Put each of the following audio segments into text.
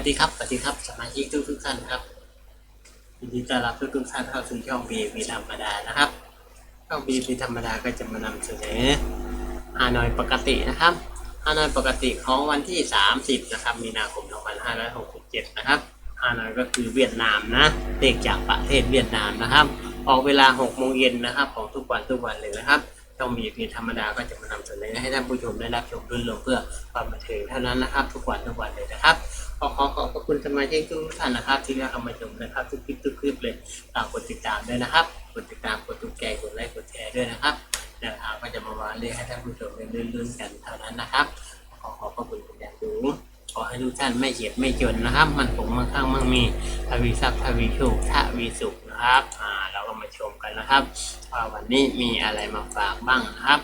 วัสดีครับสวัสดีครับสมาชิกทุกทุกท่านครับยินดีต้อนรับทุกทุกท่านเข้าสู่ช่องบีบีธรรมดานะครับช่องบีบีธรรมดาก็จะมานำเสนอฮานอยปกตินะครับฮานอยปกติของวันที่ 30 นะครับ มีนาคม 2567 นะครับฮานอยก็คือเวียดนามนะเด็กจากประเทศเวียดนามนะครับ ออกเวลา 6 โมงเย็นนะครับ ของทุกวันทุกวันเลยนะครับช่องบีพีธรรมดาก็จะมานำเสนอให้ท่านผู้ชมได้รับชมรื่นรมเพื่อความบันเทิงเท่านั้นนะครับ ทุกวันทุกวันเลยนะครับ ขอขอขอบพระคุณสมาชิกทุกท่านนะครับ ที่ได้เข้ามาชมนะครับ ทุกคลิปทุกคลิปเลยฝากกดติดตามด้วยนะครับ กดติดตามกดถูกใจกดไลค์กดแชร์ด้วยนะครับแนวทางก็จะมาวางเรียกให้ท่านผู้ชมได้ลื่นๆกันเท่านั้นนะครับ ขอขอบพระคุณเป็นอย่างสูงขอให้ทุกท่านไม่เจ็บไม่จนนะครับ มันคงมั่งคั่งมั่งมีทวีทรัพย์ทวีโชคทวีสุขนะครับอ่าเราก็มาชมกันนะครับว่าวันนี้มีอะไรมาฝากบ้างนะครับ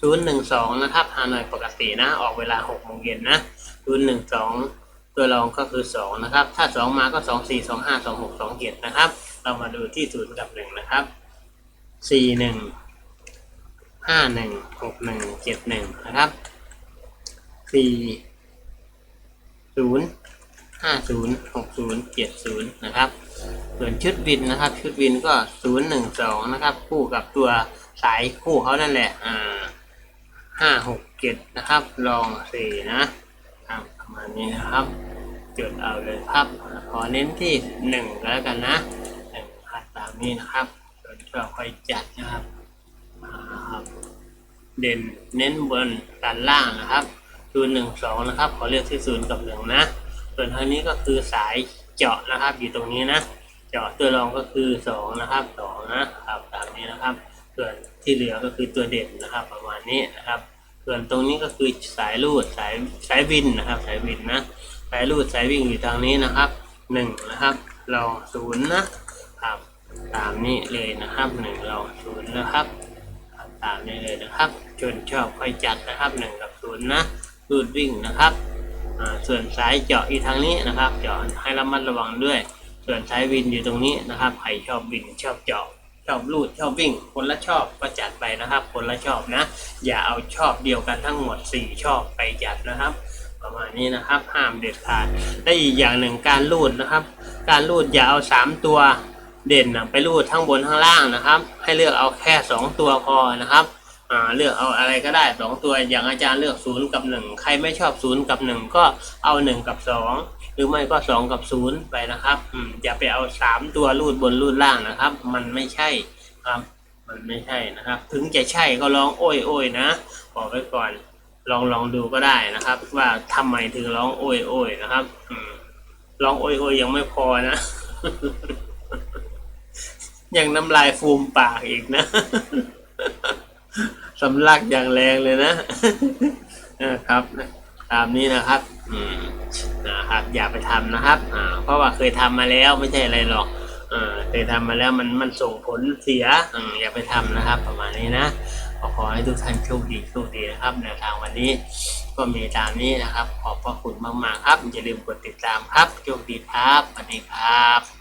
ศูนย์หนึ่งสองนะครับฮานอยปกตินะ ออกเวลาหกโมงเย็นนะศูนย์หนึ่งสอง ตัวรองก็คือสองนะครับ ถ้าสองมาก็สองสี่สองห้าสองหกสองเจ็ดนะครับ เรามาดูที่ศูนย์กับหนึ่งนะครับสี่หนึ่งห้าหนึ่งหกหนึ่งเจ็ดหนึ่งนะครับสี่ศูนย์ห้าศูนย์หกศูนย์เจ็ดศูนย์นะครับ ส่วนชุดวินนะครับ ชุดวินก็ศูนย์หนึ่งสองนะครับ คู่กับตัวสายคู่เขานั่นแหละ อ่าห้าหกเจ็ดนะครับ ลองสี่นะครับ ประมาณนี้นะครับ จุดเอาเลยครับขอเน้นที่หนึ่งแล้วกันนะหนึ่งครับตามนี้นะครับส่วนชอบค่อยจัดนะครับครับ เด่นเน้นบนด้านล่างนะครับศูนย์หนึ่งสองนะครับ ขอเลือกที่ศูนย์กับหนึ่งนะ ส่วนทางนี้ก็คือสายเจาะนะครับ อยู่ตรงนี้นะ เจาะตัวรองก็คือสองนะครับสองนะครับตามนี้นะครับ ส่วนที่เหลือก็คือตัวเด่นนะครับ ประมาณนี้นะครับ ส่วนตรงนี้ก็คือสายรูดสายสายวินนะครับ สายวินนะสายรูดสายวิ่งอยู่ทางนี้นะครับหนึ่งนะครับลองศูนย์นะครับตามนี้เลยนะครับหนึ่งลองศูนย์นะครับครับตามนี้เลยนะครับชนชอบค่อยจัดนะครับหนึ่งกับศูนย์นะรูดวิ่งนะครับส่วนสายเจาะอีกทางนี้นะครับ เจาะให้ระมัดระวังด้วย ส่วนสายวินอยู่ตรงนี้นะครับใครชอบวินชอบเจาะ ชอบลูดชอบวิ่ง คนละชอบก็จัดไปนะครับ คนละชอบนะ อย่าเอาชอบเดียวกันทั้งหมด 4 ชอบไปจัดนะครับ ประมาณนี้นะครับ ห้ามเด็ดขาดและอีกอย่างหนึ่งการลูดนะครับ การลูดอย่าเอา 3 ตัวเด่นนะไปลูดทั้งบนทั้งล่างนะครับ ให้เลือกเอาแค่ 2 ตัวพอนะครับ อ่าเลือกเอาอะไรก็ได้2ตัวอย่างอาจารย์เลือก0กับ1ใครไม่ชอบ0กับ1ก็เอา1กับ2หรือไม่ก็2กับ0ไปนะครับอืมอย่าไปเอา3ตัวรูดบนรูดล่างนะครับ มันไม่ใช่ครับ มันไม่ใช่นะครับ ถึงจะใช่ก็ลองโอ้ยโอ้ยนะบอกไว้ก่อนลองลองดูก็ได้นะครับ ว่าทำไมถึงร้องโอ้ยโอ้ยนะครับอืมร้องโอ้ยโอ้ยยังไม่พอนะยังน้ำลายฟูมปากอีกนะ สำลักอย่างแรงเลยนะนะครับตามนี้นะครับอืมนะครับ อย่าไปทำนะครับอ่าเพราะว่าเคยทำมาแล้วไม่ใช่อะไรหรอกเออเคยทำมาแล้วมันมันส่งผลเสียอืมอย่าไปทำนะครับ ประมาณนี้นะขอขอให้ทุกท่านโชคดีโชคดีนะครับแนวทางวันนี้ ก็มีตามนี้นะครับ ขอบพระคุณมากๆครับ อย่าลืมกดติดตามครับโชคดีครับสวัสดีครับ